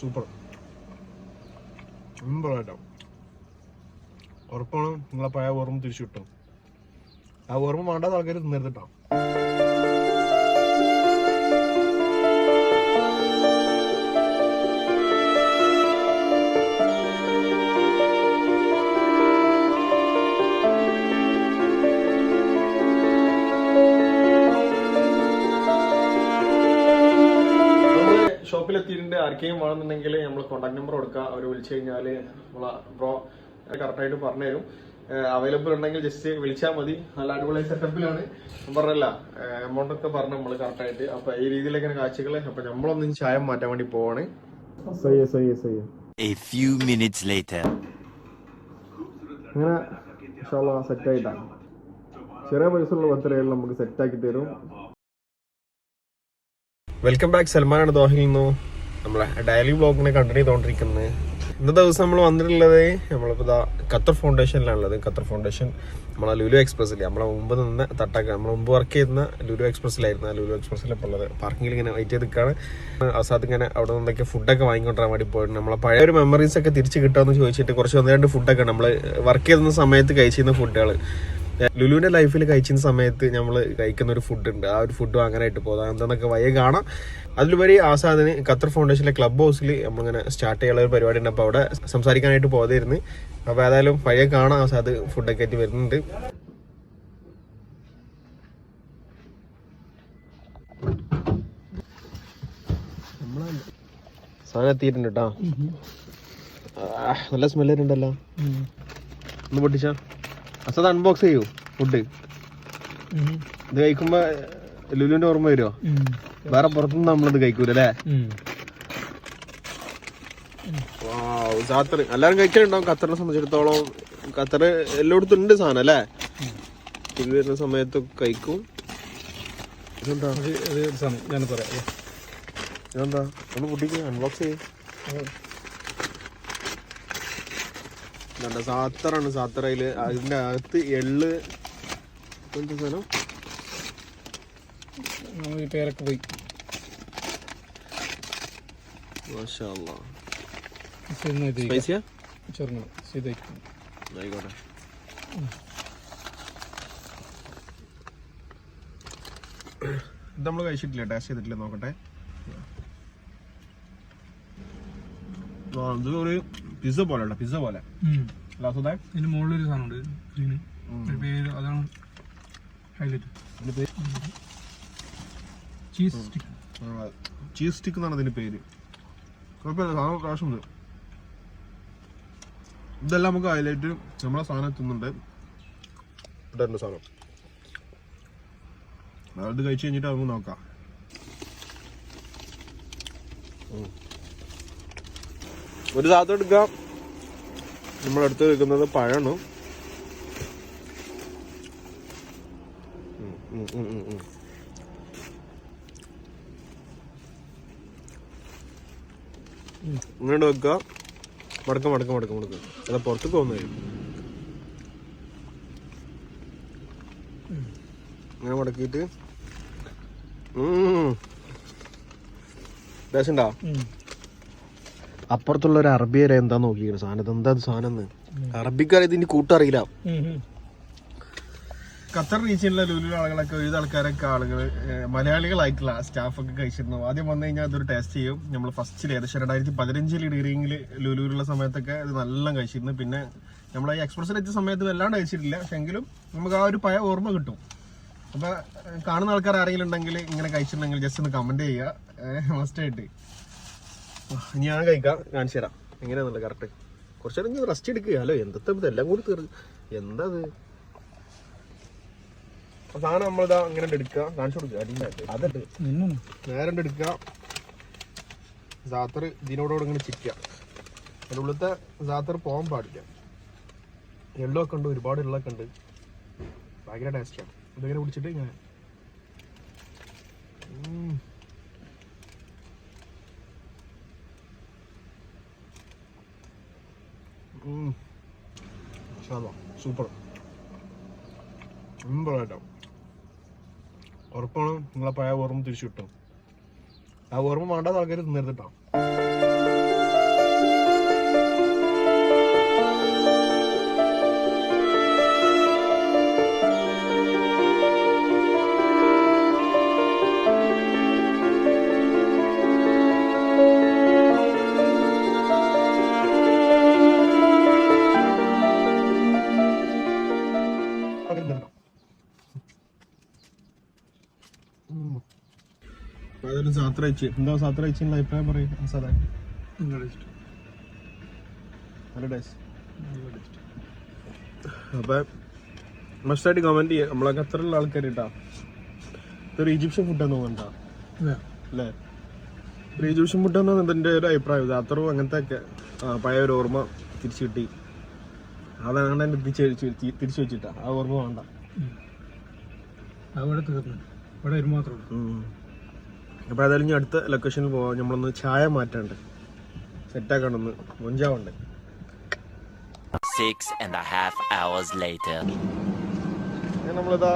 Super സിമ്പിളായിട്ടോ ഉറപ്പാണ് നിങ്ങളെ പഴയ ഓർമ്മ തിരിച്ചു കിട്ടും. ആ ഓർമ്മ വേണ്ടാത്ത ആൾക്കാർ നമ്മൾ ആർക്കെങ്കിലും വേണമെന്നുണ്ടെങ്കിൽ നമ്മൾ കോൺടാക്ട് നമ്പർ കൊടുക്കുക അവർ വിളിച്ചു കഴിഞ്ഞാൽ നമ്മളെ ബ്രോ കറക്റ്റായിട്ട് പറഞ്ഞുതരും. അവൈലബിൾ ഉണ്ടെങ്കിൽ ജസ്റ്റ് വിളിച്ചാൽ മതി. നല്ല അടിപൊളി സെറ്റപ്പിലാണ് പറഞ്ഞല്ല എമൗണ്ട് ഒക്കെ പറഞ്ഞു നമ്മൾ കറക്റ്റായിട്ട് അപ്പൊ ഈ രീതിയിലേക്ക് കാഴ്ചകൾ അപ്പൊ നമ്മളൊന്നും ചായം മാറ്റാൻ വേണ്ടി പോവാണ്. സയ്യ സയ്യ സയ്യ. A few minutes later. അങ്ങനെ സെറ്റ് ആയിട്ടാണ് ചെറിയ പൈസ ഉള്ള പത്തരയിൽ നമുക്ക് സെറ്റ് ആക്കി തരും. വെൽക്കം ബാക്ക് സൽമാനാണ് ദോഹയിൽ നിന്നു. നമ്മളെ ഡയലി ബ്ലോഗിനെ കണ്ടിന്യൂ ചെയ്തോണ്ടിരിക്കുന്നത് ഇന്നത്തെ ദിവസം നമ്മൾ വന്നിട്ടുള്ളത് നമ്മളിപ്പോൾ ഇതാ ഖത്തർ ഫൗണ്ടേഷനിലാണുള്ളത് ഖത്തർ ഫൗണ്ടേഷൻ നമ്മളെ ലുലു എക്സ്പ്രസ്സിൽ നമ്മളെ മുമ്പ് നിന്ന് തട്ടാക്ക നമ്മൾ മുമ്പ് വർക്ക് ചെയ്യുന്ന ലുലു എക്സ്പ്രസ്സിലായിരുന്നു ആ ലുലു എക്സ്പ്രസ്സിൽ ഇപ്പോൾ ഉള്ളത്. പാർക്കിങ്ങിൽ ഇങ്ങനെ വെയിറ്റ് ചെയ്ത് നിൽക്കുകയാണ് അവസാദത്ത് ഇങ്ങനെ അവിടെ നിന്നൊക്കെ ഫുഡൊക്കെ വാങ്ങിക്കൊണ്ടിരാൻ വേണ്ടി പോയിട്ട് നമ്മളെ പഴയ ഒരു മെമ്മറീസ് ഒക്കെ തിരിച്ച് കിട്ടുമെന്ന് ചോദിച്ചിട്ട് കുറച്ച് ഒന്ന് രണ്ട് ഫുഡൊക്കെ നമ്മൾ വർക്ക് ചെയ്യുന്ന സമയത്ത് കഴിച്ചിരുന്ന ഫുഡുകൾ ലുലുവിന്റെ ലൈഫിൽ കഴിച്ചിരുന്ന സമയത്ത് നമ്മൾ കഴിക്കുന്ന ഒരു ഫുഡ് ഉണ്ട്. ആ ഒരു ഫുഡ് വാങ്ങാനായിട്ട് പോകാം എന്താണെന്നൊക്കെ വയ്യ കാണാം. അതിലുപരി ആസാദിന് ഖത്തർ ഫൗണ്ടേഷനിലെ ക്ലബ് ഹൗസിൽ നമ്മളിങ്ങനെ സ്റ്റാർട്ട് ചെയ്യാനുള്ള ഒരു പരിപാടി ഉണ്ട്. അപ്പോൾ അവിടെ സംസാരിക്കാനായിട്ട് പോകാതിരുന്നു അപ്പോൾ ഏതായാലും പഴയ കാണാം. ആസാദ് ഫുഡൊക്കെ ആയിട്ട് വരുന്നുണ്ട്. സാധനം എത്തിയിട്ടുണ്ട് കേട്ടോ. നല്ല സ്മെല്ല് ഉണ്ടല്ലോ ഒന്ന് പൊട്ടിച്ചാ? അസത് അൺബോക്സ് ചെയ്യൂ ഫുഡ് ഇത് കഴിക്കുമ്പോ ലുലുവിന്റെ ഓർമ്മ വരുമോ വേറെ പുറത്തുനിന്ന് നമ്മളിത് കഴിക്കൂല അല്ലേ ഖത്തർ എല്ലാരും കഴിക്കാനുണ്ടാവും ഖത്തറിനെ സംബന്ധിച്ചിടത്തോളം ഖത്തർ എല്ലായിടത്തും ഉണ്ട് സാധനം അല്ലേ? ഇത് വരുന്ന സമയത്ത് കഴിക്കും. ഇതെന്താ? ഞാൻ പറയാം. ഇതെന്താ? ഒന്ന് കുട്ടിക്ക് അൺബോക്സ് ചെയ്യും. സാത്തറാണ് സാത്തറയിൽ. അതിന്റെ അകത്ത് എള്ള്. എന്താ സാധനം? ഈ പേരൊക്കെ പോയി. ആയിക്കോട്ടെ. ഇത് നമ്മൾ കഴിച്ചിട്ടില്ല? ടേസ്റ്റ് ചെയ്തിട്ടില്ല? നോക്കട്ടെ. ഇത് ഒരു പിസ്സ പോലെ പിസ്സ പോലെ. ഇതിന്റെ മുകളിലൊരു സാധനമുണ്ട് ഗ്രീന് പേര് അതാണ് highlight cheese stick cheese stick എന്നാണ് ഇതിന്റെ പേര്. കുഴപ്പമില്ല സാധനം പ്രാവശ്യമുണ്ട് ഇതെല്ലാം നമുക്ക് ഹൈലൈറ്റ് നമ്മളെ സാധനം എത്തുന്നുണ്ട്. ഇട്ടുണ്ട് സാധനം. അത് കഴിച്ച് കഴിഞ്ഞിട്ട് നമുക്ക് നോക്കാം. ഉം. ഒരു സാധനം എടുക്കാം. നമ്മളടുത്ത് വെക്കുന്നത് പഴമാണ്. ഇങ്ങോട്ട് വെക്കുക മടക്കം മടക്കം മടക്കം മടക്കം. അല്ല പുറത്ത് പോകുന്നതായി അങ്ങനെ മടക്കിയിട്ട്. രസണ്ടാ അപ്പുറത്തുള്ള ഒരു അറബി വരെ എന്താ നോക്കിയത് സാധനം എന്താ സാധനം എന്ന്? അറബിക്കാരെ ഇതിന്റെ കൂട്ടറിയില്ല. ഖത്തർ റീജിയനിലെ ലുലു ആളുകളൊക്കെ ഒരുവിധ ആൾക്കാരൊക്കെ ആളുകൾ മലയാളികളായിട്ടുള്ള സ്റ്റാഫൊക്കെ കഴിച്ചിരുന്നു. ആദ്യം വന്നു കഴിഞ്ഞാൽ അതൊരു ടേസ്റ്റ് ചെയ്യും. നമ്മൾ ഫസ്റ്റിൽ ഏകദേശം രണ്ടായിരത്തി പതിനഞ്ചിൽ ഡിഗ്രിയിൽ ലുലുവിലുള്ള സമയത്തൊക്കെ ഇത് നല്ല കഴിച്ചിരുന്നു. പിന്നെ നമ്മൾ ഈ എക്സ്പ്രസ്സിൽ എത്തിയ സമയത്ത് വല്ലാണ്ട് കഴിച്ചിട്ടില്ല. പക്ഷെ എങ്കിലും നമുക്ക് ആ ഒരു പയ ഓർമ്മ കിട്ടും. അപ്പോൾ കാണുന്ന ആൾക്കാർ ആരെങ്കിലും ഉണ്ടെങ്കിൽ ഇങ്ങനെ കഴിച്ചിട്ടുണ്ടെങ്കിൽ ജസ്റ്റ് ഒന്ന് കമന്റ് ചെയ്യുക. മസ്റ്റ് ആയിട്ട്. ഇനി ഞാൻ കഴിക്കാം. കാണിച്ചു തരാം. എങ്ങനെയാന്നുള്ളത് കറക്റ്റ് കുറച്ചു നേരം റെസ്റ്റ് എടുക്കുക. അല്ലോ? എന്തത്തെ ഇതെല്ലാം കൂടി തീർ എന്താ അത് സാധനം നമ്മളിതാ അങ്ങനെ എടുക്കുക. കാണിച്ചു കൊടുക്കുക അടിയിലായിട്ട്. അതുണ്ട് നേരെ എടുക്കുക. സാത്തർ ഇതിനോടോട് ഇങ്ങനെ ചിക്കുക. അതിന്റെ ഉള്ളിലത്തെ സാത്തർ പോകാൻ പാടില്ല. എള്ളൊക്കെ ഉണ്ട്. ഒരുപാട് എള്ളൊക്കെ ഉണ്ട്. ഭയങ്കര ടേസ്റ്റാണ് ഇതിങ്ങനെ കുടിച്ചിട്ട് ഇങ്ങനെ സാധാ സൂപ്പർ. സിമ്പിളായിട്ടോ. ഉറപ്പാണ് നിങ്ങളെ പഴയ ഓർമ്മ തിരിച്ചു കിട്ടും. ആ ഓർമ്മ വേണ്ടാത്ത ആൾക്കാർ തിന്നരുത് കേട്ടോ അതൊരു സാത്ര വെച്ച് എന്താ സാത്ര അഭിപ്രായം പറയും നല്ല ടേസ്റ്റ് മസ്റ്റായിട്ട് കമന്റ് ചെയ്യുക നമ്മളെ ഖത്തറിലുള്ള ആൾക്കാർ കേട്ടാ ഇതൊരു ഈജിപ്ഷ്യൻ ഫുഡാന്ന് തോന്നണ്ടാ അല്ലേ ഒരു ഈജിപ്ഷ്യൻ ഫുഡാന്ന് എന്റെ ഒരു അഭിപ്രായം. ഖത്തറും അങ്ങനത്തെ ഒക്കെ പഴയ ഒരു ഓർമ്മ തിരിച്ചു കിട്ടി. അതാണ് എന്നെ തിരിച്ചു തിരിച്ചു വെച്ചിട്ടാ. ആ ഓർമ്മ വേണ്ട. അവിടെ തീർന്നു. ഇവിടെ ഒരു മാത്രമേ ഉള്ളൂ. ഉം. അപ്പൊ ഏതായാലും ഞാൻ അടുത്ത ലൊക്കേഷനിൽ പോവാം. നമ്മളൊന്ന് ചായ മാറ്റാണ്ട് സെറ്റാക്കണമെന്ന് മൊഞ്ചാവുണ്ട് Six and a half hours later. നമ്മളിതാ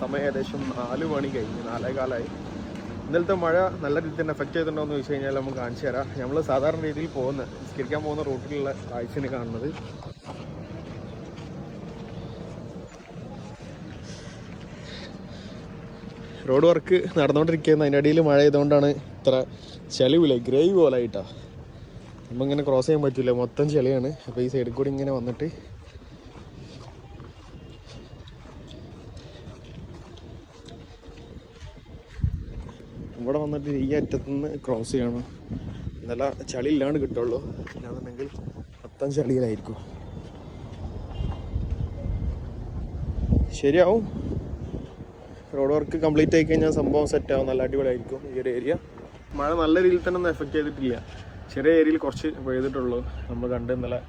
സമയം ഏകദേശം നാല് മണി കഴിഞ്ഞ് നാലേ കാലമായി ഇന്നലത്തെ മഴ നല്ല രീതിയിൽ തന്നെ എഫക്റ്റ് ചെയ്തിട്ടുണ്ടോ എന്ന് ചോദിച്ചു കഴിഞ്ഞാൽ നമുക്ക് കാണിച്ചു തരാം. നമ്മൾ സാധാരണ രീതിയിൽ പോകുന്ന നിസ്കരിക്കാൻ പോകുന്ന റൂട്ടിലുള്ള കാഴ്ചയാണ് കാണുന്നത്. റോഡ് വർക്ക് നടന്നുകൊണ്ടിരിക്കുന്ന അതിന്റെ ഇടയിൽ മഴ ചെയ്തുകൊണ്ടാണ് ഇത്ര ചെളിവില്ലേ ഗ്രേവ് പോലെ ആയിട്ടാ നമ്മളിങ്ങനെ ക്രോസ് ചെയ്യാൻ പറ്റില്ല മൊത്തം ചെളിയാണ്. അപ്പോൾ ഈ സൈഡിൽ കൂടി ഇങ്ങനെ വന്നിട്ട് ഇവിടെ വന്നിട്ട് ഈ അറ്റത്തുനിന്ന് ക്രോസ് ചെയ്യണം. നല്ല ചളി ഇല്ലാണ്ട് കിട്ടുള്ളൂ. ഇല്ലാന്നുണ്ടെങ്കിൽ മൊത്തം ചളിയിലായിരിക്കും. ശരിയാവും. റോഡ് വർക്ക് കംപ്ലീറ്റ് ആയി കഴിഞ്ഞാൽ സംഭവം സെറ്റ് ആവും. നല്ല അടിപൊളിയായിരിക്കും ഈ ഒരു ഏരിയ മഴ നല്ല രീതിയിൽ തന്നെ ഒന്നും എഫക്റ്റ് ചെയ്തിട്ടില്ല. ചെറിയ ഏരിയയിൽ കുറച്ച് പെയ്തിട്ടുള്ളൂ. നമ്മൾ കണ്ട് ഇന്നലെ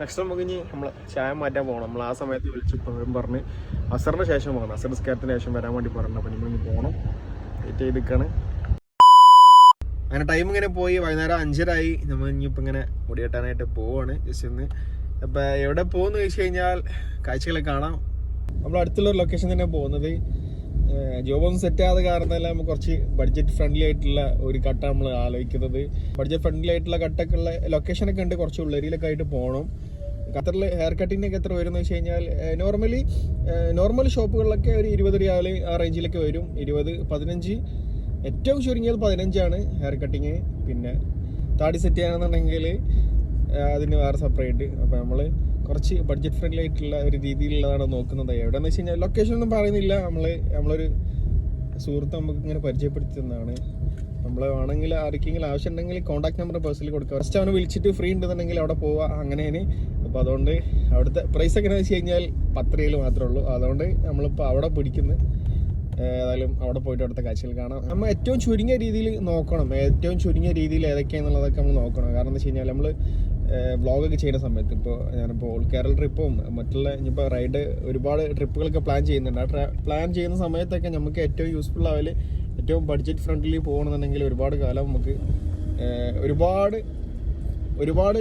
നെക്സ്റ്റ് നമുക്ക് ഇനി നമ്മൾ ചായ മാറ്റാൻ പോകണം നമ്മൾ ആ സമയത്ത് വിളിച്ച് പറഞ്ഞ് അസറിന് ശേഷം പോകണം അസർ സ്കാരത്തിന് ശേഷം വരാൻ വേണ്ടി പറഞ്ഞു അപ്പം ഇനി പോകണം വെയിറ്റ് ചെയ്ത് നിൽക്കുകയാണ് അങ്ങനെ ടൈം ഇങ്ങനെ പോയി. വൈകുന്നേരം അഞ്ചരായി. നമ്മൾ ഇനിയിപ്പോൾ ഇങ്ങനെ മുടിയെട്ടാനായിട്ട് പോവാണ്. ജസ്റ്റ് ഒന്ന് അപ്പം എവിടെ പോകുന്നു ചോദിച്ചു കഴിഞ്ഞാൽ കാഴ്ചകളെ കാണാം. നമ്മൾ അടുത്തുള്ള ലൊക്കേഷൻ തന്നെ പോകുന്നത്. ജോബൊന്നും സെറ്റ് ആകാതെ കാരണമെല്ലാം കുറച്ച് ബഡ്ജറ്റ് ഫ്രണ്ട്ലി ആയിട്ടുള്ള ഒരു കട്ട നമ്മൾ ആലോചിക്കുന്നത്. ബഡ്ജറ്റ് ഫ്രണ്ട്ലി ആയിട്ടുള്ള കട്ടൊക്കെ ഉള്ള ലൊക്കേഷനൊക്കെ ഉണ്ട് കുറച്ച് ഉള്ളേരിയിലൊക്കെ ആയിട്ട് പോകണം ഖത്തറിൽ ഹെയർ കട്ടിങ്ങിനൊക്കെ എത്ര വരും എന്ന് വെച്ച് കഴിഞ്ഞാൽ നോർമലി നോർമൽ ഷോപ്പുകളിലൊക്കെ ഒരു ഇരുപത് രൂപ ആ റേഞ്ചിലൊക്കെ വരും. ഇരുപത് പതിനഞ്ച്. ഏറ്റവും ചുരുങ്ങിയത് പതിനഞ്ചാണ് ഹെയർ കട്ടിങ് പിന്നെ താടി സെറ്റ് ചെയ്യാണെന്നുണ്ടെങ്കിൽ അതിന് വേറെ സെപ്പറേറ്റ് അപ്പോൾ നമ്മൾ കുറച്ച് ബഡ്ജറ്റ് ഫ്രണ്ട്ലി ആയിട്ടുള്ള ഒരു രീതിയിലുള്ളതാണ് നോക്കുന്നത്. എവിടെയെന്ന് വെച്ച് കഴിഞ്ഞാൽ ലൊക്കേഷൻ ഒന്നും പറയുന്നില്ല. നമ്മൾ നമ്മളൊരു സുഹൃത്ത് നമുക്ക് ഇങ്ങനെ പരിചയപ്പെടുത്തി തന്നതാണ് നമ്മൾ വേണമെങ്കിൽ ആർക്കെങ്കിലും ആവശ്യം ഉണ്ടെങ്കിൽ കോൺടാക്ട് നമ്പർ പേഴ്സണലി കൊടുക്കുക ഫസ്റ്റ് അവനെ വിളിച്ചിട്ട് ഫ്രീ ഉണ്ടെന്നുണ്ടെങ്കിൽ അവിടെ പോവുക അങ്ങനെയാണ്. അപ്പോൾ അതുകൊണ്ട് അവിടുത്തെ പ്രൈസ് എങ്ങനെയാണെന്ന് വെച്ച് കഴിഞ്ഞാൽ പത്ത് റിയൽ മാത്രമേ ഉള്ളൂ. അതുകൊണ്ട് നമ്മളിപ്പോൾ അവിടെ പിടിക്കുന്നു. ഏതായാലും അവിടെ പോയിട്ട് അടുത്ത കാഴ്ചകൾ കാണാം. നമ്മൾ ഏറ്റവും ചുരുങ്ങിയ രീതിയിൽ നോക്കണം. ഏറ്റവും ചുരുങ്ങിയ രീതിയിൽ ഏതൊക്കെയാണെന്നുള്ളതൊക്കെ നമ്മൾ നോക്കണം. കാരണം എന്താ വെച്ച് കഴിഞ്ഞാൽ നമ്മൾ വ്ളോഗൊക്കെ ചെയ്യുന്ന സമയത്ത് ഇപ്പോൾ ഞാനിപ്പോൾ ഓൾ കേരള ട്രിപ്പും മറ്റുള്ള ഇനിയിപ്പോൾ റൈഡ് ഒരുപാട് ട്രിപ്പുകളൊക്കെ പ്ലാൻ ചെയ്യുന്നുണ്ട്. ആ പ്ലാൻ ചെയ്യുന്ന സമയത്തൊക്കെ നമുക്ക് ഏറ്റവും യൂസ്ഫുൾ ആവൽ ഏറ്റവും ബഡ്ജറ്റ് ഫ്രണ്ട്ലി പോകണമെന്നുണ്ടെങ്കിൽ ഒരുപാട് കാലം നമുക്ക് ഒരുപാട് ഒരുപാട്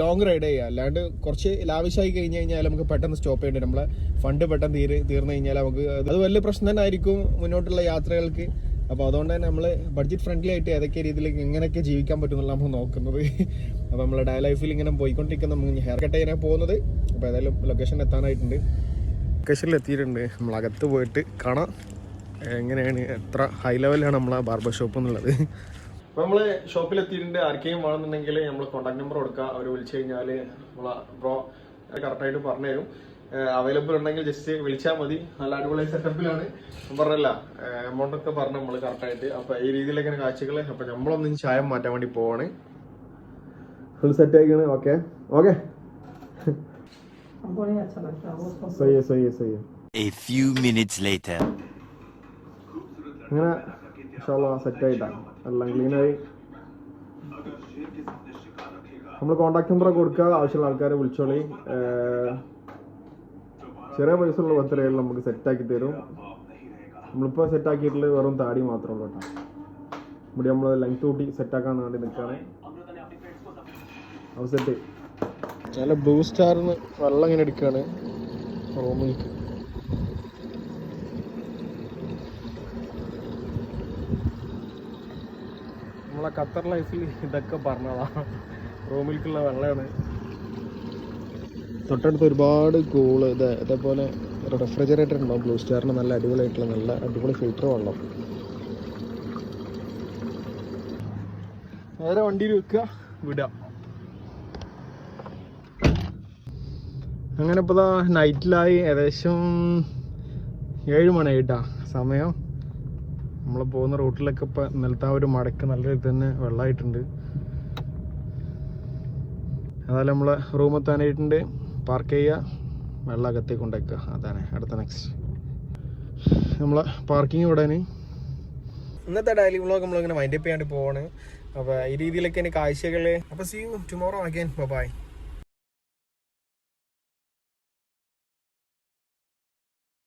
ലോങ് റൈഡ് ചെയ്യുക അല്ലാണ്ട് കുറച്ച് ലാവിഷായി കഴിഞ്ഞ് കഴിഞ്ഞാൽ നമുക്ക് പെട്ടെന്ന് സ്റ്റോപ്പ് ചെയ്യേണ്ടി. നമ്മളെ ഫണ്ട് പെട്ടെന്ന് തീര് തീർന്നു കഴിഞ്ഞാൽ നമുക്ക് അത് വലിയ പ്രശ്നം തന്നെ ആയിരിക്കും മുന്നോട്ടുള്ള യാത്രകൾക്ക്. അപ്പോൾ അതുകൊണ്ട് തന്നെ നമ്മൾ ബഡ്ജറ്റ് ഫ്രണ്ട്ലി ആയിട്ട് ഏതൊക്കെ രീതിയിൽ എങ്ങനെയൊക്കെ ജീവിക്കാൻ പറ്റുമെന്നുള്ള നമ്മൾ നോക്കുന്നത്. അപ്പോൾ നമ്മൾ ഡേ ലൈഫിൽ ഇങ്ങനെ പോയിക്കൊണ്ടിരിക്കുന്ന. നമുക്ക് ഹെയർ കട്ട് ചെയ്യാൻ പോകുന്നത്. അപ്പോൾ ഏതായാലും ലൊക്കേഷൻ എത്താനായിട്ടുണ്ട്. ലൊക്കേഷനിൽ എത്തിയിട്ടുണ്ട്. നമ്മൾ അകത്ത് പോയിട്ട് കാണാം. എങ്ങനെയാണ്? എത്ര ഹൈ ലെവലാണ് നമ്മളെ ബാർബർ ഷോപ്പ് എന്നുള്ളത്. അപ്പോൾ നമ്മൾ ഷോപ്പിൽ എത്തിയിട്ടുണ്ട്. ആർക്കെയും വേണമെന്നുണ്ടെങ്കിൽ നമ്മൾ കോൺടാക്ട് നമ്പർ കൊടുക്കുക അവർ വിളിച്ചു കഴിഞ്ഞാൽ നമ്മളെ ബ്രോ കറക്റ്റായിട്ട് പറഞ്ഞുതരും. അവൈലബിൾ ഉണ്ടെങ്കിൽ ജസ്റ്റ് വിളിച്ചാൽ മതി. നല്ല അടിപൊളി സെറ്റപ്പിലാണ് പറഞ്ഞല്ല എമൗണ്ട് ഒക്കെ പറഞ്ഞു നമ്മൾ കറക്റ്റായിട്ട് അപ്പോൾ ഈ രീതിയിലൊക്കെ കാഴ്ചകൾ അപ്പോൾ നമ്മളൊന്നും ചായ മാറ്റാൻ വേണ്ടി പോവാണ്. ഫുൾ സെറ്റ് ആയിക്കണ്. ഓക്കെ ഓക്കെ സയ്യ സയ്യ സയ്യ A few minutes later. അങ്ങനെ സെറ്റ് ആയിട്ടാണ് എല്ലാം ആയി. നമ്മൾ കോണ്ടാക്ട് നമ്പർ കൊടുക്കുക ആവശ്യമുള്ള ആൾക്കാരെ വിളിച്ചോളി. ചെറിയ പൈസയുള്ള പത്തരയിൽ നമുക്ക് സെറ്റാക്കി തരും. നമ്മളിപ്പോൾ സെറ്റാക്കിയിട്ടുള്ള വെറും താടി മാത്രമേ ഉള്ളൂ കേട്ടോ. മുടി നമ്മൾ ലെങ്ത് കൂട്ടി സെറ്റാക്കാൻ വേണ്ടി നിൽക്കുകയാണ് സെറ്റ് നല്ല ബ്ലൂ സ്റ്റാറിന്ന് വെള്ളം ഇങ്ങനെ എടുക്കുകയാണ് റോമിലേക്ക്. നമ്മളെ ഖത്തർ ലൈഫിൽ ഇതൊക്കെ പറഞ്ഞതാണ് റോമിലേക്കുള്ള വെള്ളമാണ് തൊട്ടടുത്ത് ഒരുപാട് കൂൾ ഇത് ഇതേപോലെ റെഫ്രിജറേറ്റർ ഉണ്ടാവും. ബ്ലൂ സ്റ്റാറിന് നല്ല അടിപൊളിയായിട്ടുള്ള നല്ല അടിപൊളി ഫിൽറ്റർ വെള്ളം. നേരെ വണ്ടിയിൽ വെക്കുക വിടുക. അങ്ങനെ ഇപ്പോൾ ഇതാ നൈറ്റിലായി ഏകദേശം ഏഴ് മണിയായിട്ടാ സമയം. നമ്മൾ പോകുന്ന റൂട്ടിലൊക്കെ ഇപ്പോൾ ഇന്നലത്തെ ആ ഒരു മടക്ക് നല്ല രീതിയിൽ തന്നെ വെള്ളമായിട്ടുണ്ട്. അതായത് നമ്മൾ റൂം എത്താനായിട്ടുണ്ട്. പാർക്ക് ചെയ്യുക വെള്ളം അകത്തേക്ക് കൊണ്ടേക്കുക അതാണ് അടുത്ത നെക്സ്റ്റ് നമ്മൾ പാർക്കിംഗ് വിടാൻ ഇന്നത്തെ ഡെയിലി വ്ളോഗ് നമ്മളിങ്ങനെ മൈൻഡപ്പ് ചെയ്യാണ്ട് പോവാണ്. അപ്പോൾ ഈ രീതിയിലൊക്കെ കാഴ്ചകൾ അപ്പോൾ see you tomorrow again bye